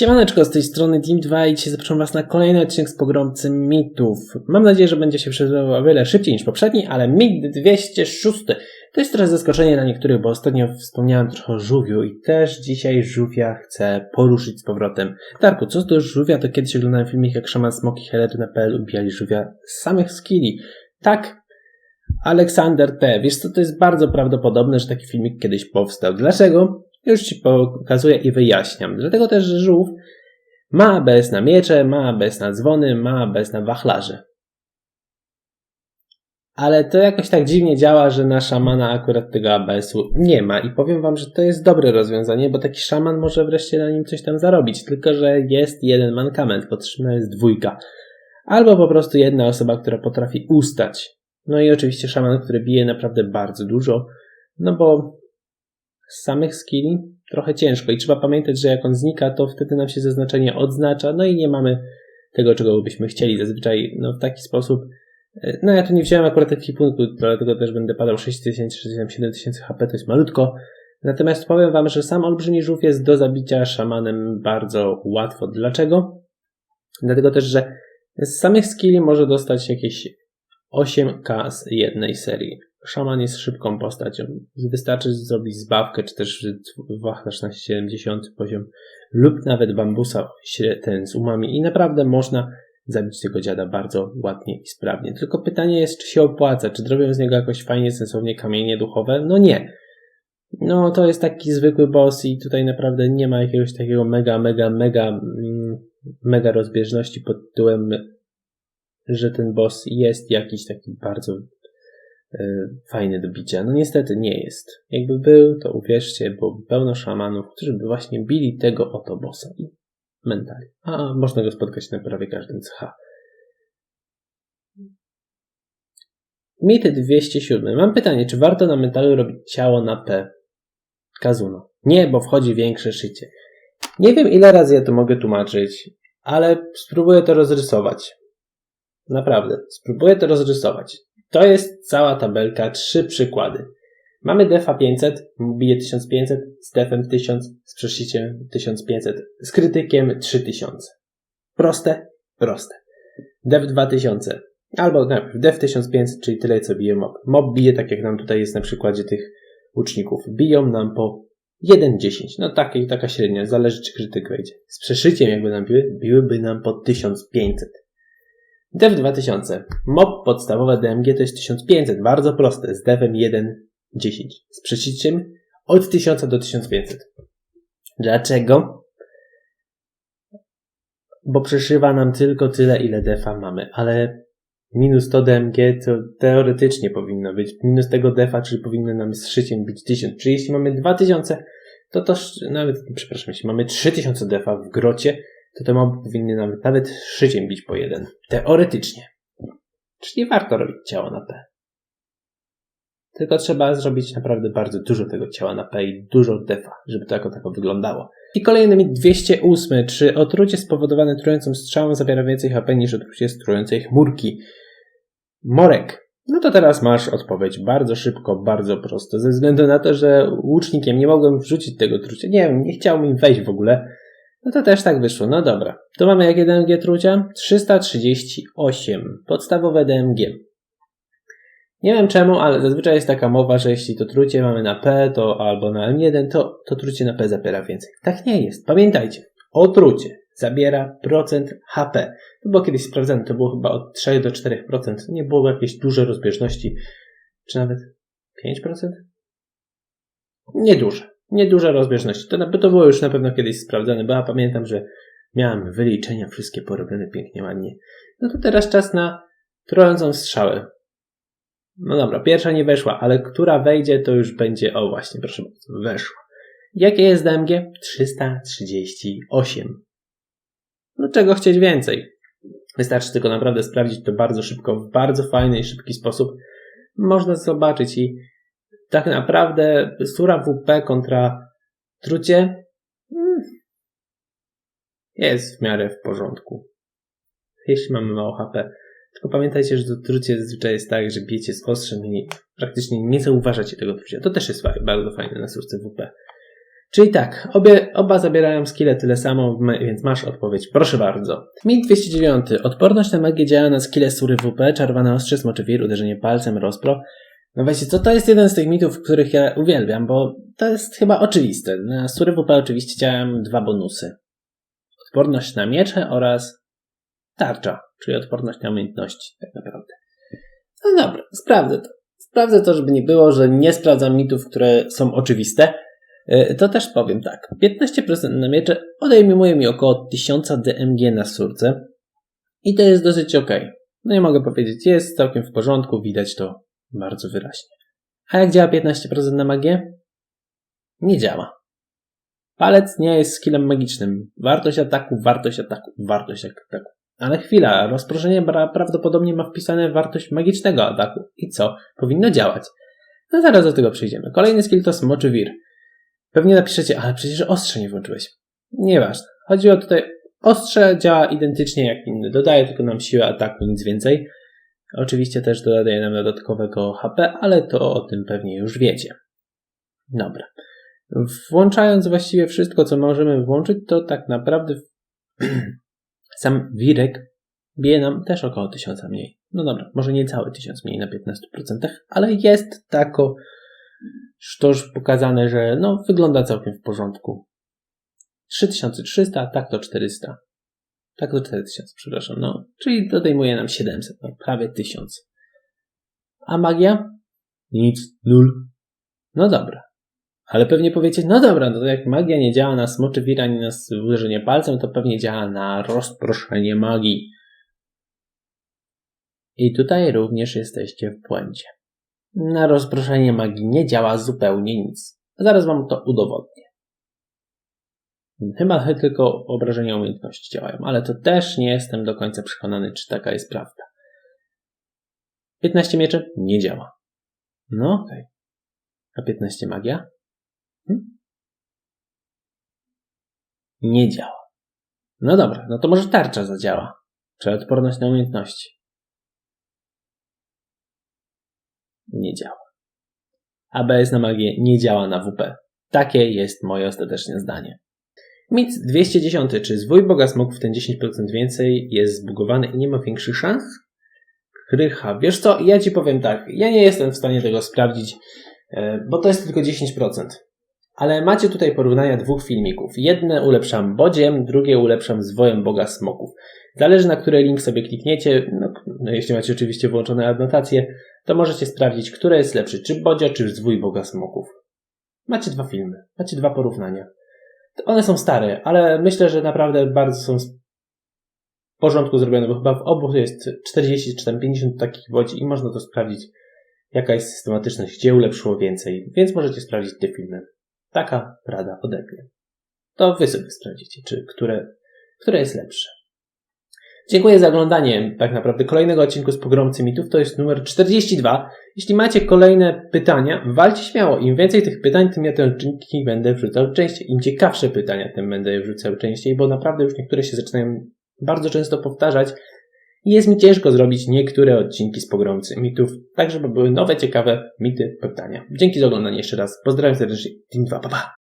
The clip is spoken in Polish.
Siemaneczko, z tej strony Team 2 i dzisiaj zapraszam Was na kolejny odcinek z Pogromcy Mitów. Mam nadzieję, że będzie się przeżywał o wiele szybciej niż poprzedni, ale Mit 206 to jest trochę zaskoczenie dla niektórych, bo ostatnio wspomniałem trochę o żółwiu i też dzisiaj żółwia chcę poruszyć z powrotem. Darku, co do żółwia, to kiedyś oglądałem filmik jak szaman Smoki Heletu na PL ubijali żółwia z samych skilli. Tak, Aleksander T. Wiesz co, to jest bardzo prawdopodobne, że taki filmik kiedyś powstał. Dlaczego? Już Ci pokazuję i wyjaśniam. Dlatego też, żółw ma ABS na miecze, ma ABS na dzwony, ma ABS na wachlarze. Ale to jakoś tak dziwnie działa, że na szamana akurat tego ABS-u nie ma. I powiem Wam, że to jest dobre rozwiązanie, bo taki szaman może wreszcie na nim coś tam zarobić. Tylko, że jest jeden mankament, potrzebna jest dwójka. Albo po prostu jedna osoba, która potrafi ustać. No i oczywiście szaman, który bije naprawdę bardzo dużo, no bo z samych skilli trochę ciężko i trzeba pamiętać, że jak on znika, to wtedy nam się zaznaczenie odznacza, no i nie mamy tego, czego byśmy chcieli. Zazwyczaj no, w taki sposób. e, No ja tu nie wziąłem akurat punktów, dlatego też będę padał 6000 czy 7000 HP, to jest malutko. Natomiast powiem Wam, że sam olbrzymi żółw jest do zabicia szamanem bardzo łatwo. Dlaczego? Dlatego też, że z samych skilli może dostać jakieś 8k z jednej serii. Szaman jest szybką postacią. Wystarczy zrobić zbawkę, czy też wachlarz na 70 poziom, lub nawet bambusa ten z umami i naprawdę można zabić tego dziada bardzo ładnie i sprawnie. Tylko pytanie jest, czy się opłaca, czy zrobią z niego jakoś fajnie, sensownie kamienie duchowe? No nie. No to jest taki zwykły boss i tutaj naprawdę nie ma jakiegoś takiego mega, mega, mega, mm, mega rozbieżności pod tytułem, że ten boss jest jakiś taki bardzo fajny do bicia. No niestety nie jest. Jakby był, to uwierzcie, bo pełno szamanów, którzy by właśnie bili tego oto bossa i mentali. A można go spotkać na prawie każdym CH. Mity 207. Mam pytanie, czy warto na metalu robić ciało na P? Kazuno. Nie, bo wchodzi większe szycie. Nie wiem ile razy ja to mogę tłumaczyć, ale spróbuję to rozrysować. Naprawdę, spróbuję to rozrysować. To jest cała tabelka, trzy przykłady. Mamy defa 500, bije 1500, z defem 1000, z przeszyciem 1500, z krytykiem 3000. Proste? Proste. Def 2000, albo najpierw def 1500, czyli tyle co bije mob. Mob bije tak jak nam tutaj jest na przykładzie tych łuczników. Biją nam po 1,10. No taka, taka średnia, zależy czy krytyk wejdzie. Z przeszyciem jakby nam biły, biłyby nam po 1500. Dev 2000. Mob podstawowe DMG to jest 1500, bardzo proste, z devem 1.10. Z przeszyciem od 1000 do 1500. Dlaczego? Bo przeszywa nam tylko tyle, ile defa mamy, ale minus 100 DMG to teoretycznie powinno być. Minus tego defa, czyli powinno nam z szyciem być 1000. Czyli jeśli mamy 2000, to to nawet, przepraszam, jeśli mamy 3000 defa w grocie, to te moby powinny nawet, nawet szyciem bić po jeden. Teoretycznie. Czyli warto robić ciało na P. Tylko trzeba zrobić naprawdę bardzo dużo tego ciała na P i dużo defa, żeby to jako tako wyglądało. I kolejny mit 208. Czy otrucie spowodowane trującym strzałą zabiera więcej HP niż otrucie z trującej chmurki? Morek. No to teraz masz odpowiedź bardzo szybko, bardzo prosto. Ze względu na to, że łucznikiem nie mogłem wrzucić tego trucia. Nie wiem, nie chciał mi wejść w ogóle. No to też tak wyszło. No dobra. To mamy jakie DMG trucia? 338. Podstawowe DMG. Nie wiem czemu, ale zazwyczaj jest taka mowa, że jeśli to trucie mamy na P to albo na M1, to, to trucie na P zabiera więcej. Tak nie jest. Pamiętajcie. Otrucie zabiera procent HP. To było kiedyś sprawdzane, to było chyba od 3 do 4%. Nie było jakiejś dużej rozbieżności. Czy nawet 5%? Nieduże nieduże rozbieżności. To, to było już na pewno kiedyś sprawdzone, bo ja pamiętam, że miałem wyliczenia wszystkie porobione pięknie, ładnie. No to teraz czas na trującą strzałę. No dobra, pierwsza nie weszła, ale która wejdzie, to już będzie, o właśnie, proszę bardzo, weszła. Jakie jest DMG? 338. No czego chcieć więcej? Wystarczy tylko naprawdę sprawdzić to bardzo szybko, w bardzo fajny i szybki sposób. Można zobaczyć i tak naprawdę sura WP kontra trucie mm, jest w miarę w porządku. Jeśli mamy mało HP, Tylko pamiętajcie, że to trucie zazwyczaj jest tak, że bijecie z ostrzem i praktycznie nie zauważacie tego trucia. To też jest bardzo fajne na surce WP. Czyli tak, obie, oba zabierają skille tyle samo, więc masz odpowiedź. Proszę bardzo. Mit 209. Odporność na magię działa na skille sury WP, czerwone ostrze, smoczy wir, uderzenie palcem, rozpro. No właśnie, co to jest jeden z tych mitów, których ja uwielbiam, bo to jest chyba oczywiste. Na sury WP oczywiście działają dwa bonusy. Odporność na miecze oraz tarcza, czyli odporność na umiejętności, tak naprawdę. No dobra, sprawdzę to. Sprawdzę to, żeby nie było, że nie sprawdzam mitów, które są oczywiste. Yy, To też powiem tak. 15% na miecze odejmuje mi około 1000 DMG na surce. I to jest dosyć ok. No i mogę powiedzieć, jest całkiem w porządku, widać to bardzo wyraźnie. A jak działa 15% na magię? Nie działa. Palec nie jest skillem magicznym. Wartość ataku, wartość ataku, wartość ataku. Ale chwila, rozproszenie prawdopodobnie ma wpisane wartość magicznego ataku. I co? Powinno działać. No zaraz do tego przejdziemy. Kolejny skill to smoczy wir. Pewnie napiszecie, ale przecież ostrze nie włączyłeś. Nieważne. Chodzi o tutaj, ostrze działa identycznie jak inny. Dodaje tylko nam siłę ataku, nic więcej. Oczywiście też dodaje nam dodatkowego HP, ale to o tym pewnie już wiecie. Dobra. Włączając właściwie wszystko, co możemy włączyć, to tak naprawdę sam wirek bije nam też około 1000 mniej. No dobra, może nie cały 1000 mniej na 15%, ale jest tako sztoż pokazane, że no wygląda całkiem w porządku. 3300, tak to 400. Tak to 4000, przepraszam, no. Czyli dodejmuje nam 700, no prawie 1000. A magia? Nic, nul. No dobra. Ale pewnie powiecie, no dobra, no to jak magia nie działa na smoczy wir ani na uderzenie palcem, to pewnie działa na rozproszenie magii. I tutaj również jesteście w błędzie. Na rozproszenie magii nie działa zupełnie nic. Zaraz wam to udowodnię. Chyba tylko obrażenia umiejętności działają, ale to też nie jestem do końca przekonany, czy taka jest prawda. 15 mieczy nie działa. No okej. A 15 magia? Hm? Nie działa. No dobra, no to może tarcza zadziała. Czy odporność na umiejętności? Nie działa. ABS na magię nie działa na WP. Takie jest moje ostateczne zdanie. Mit 210. Czy zwój Boga Smoków ten 10% więcej jest zbugowany i nie ma większych szans? Krycha, wiesz co, ja ci powiem tak, ja nie jestem w stanie tego sprawdzić, e, bo to jest tylko 10%. Ale macie tutaj porównania dwóch filmików. Jedne ulepszam bodziem, drugie ulepszam zwojem Boga Smoków. Zależy na który link sobie klikniecie, no, no jeśli macie oczywiście włączone adnotacje, to możecie sprawdzić, które jest lepszy, czy bodzia, czy zwój Boga Smoków. Macie dwa filmy, macie dwa porównania. One są stare, ale myślę, że naprawdę bardzo są w porządku zrobione, bo chyba w obu jest 40 czy tam 50 takich wodzi i można to sprawdzić, jaka jest systematyczność, gdzie ulepszyło więcej, więc możecie sprawdzić te filmy. Taka rada ode mnie. To wy sobie sprawdzicie, czy które, które jest lepsze. Dziękuję za oglądanie tak naprawdę kolejnego odcinku z Pogromcy Mitów. To jest numer 42. Jeśli macie kolejne pytania, walcie śmiało. Im więcej tych pytań, tym ja te odcinki będę wrzucał częściej. Im ciekawsze pytania, tym będę je wrzucał częściej, bo naprawdę już niektóre się zaczynają bardzo często powtarzać. I jest mi ciężko zrobić niektóre odcinki z Pogromcy Mitów, tak żeby były nowe, ciekawe mity, pytania. Dzięki za oglądanie jeszcze raz. Pozdrawiam serdecznie. Dzień 2, pa pa!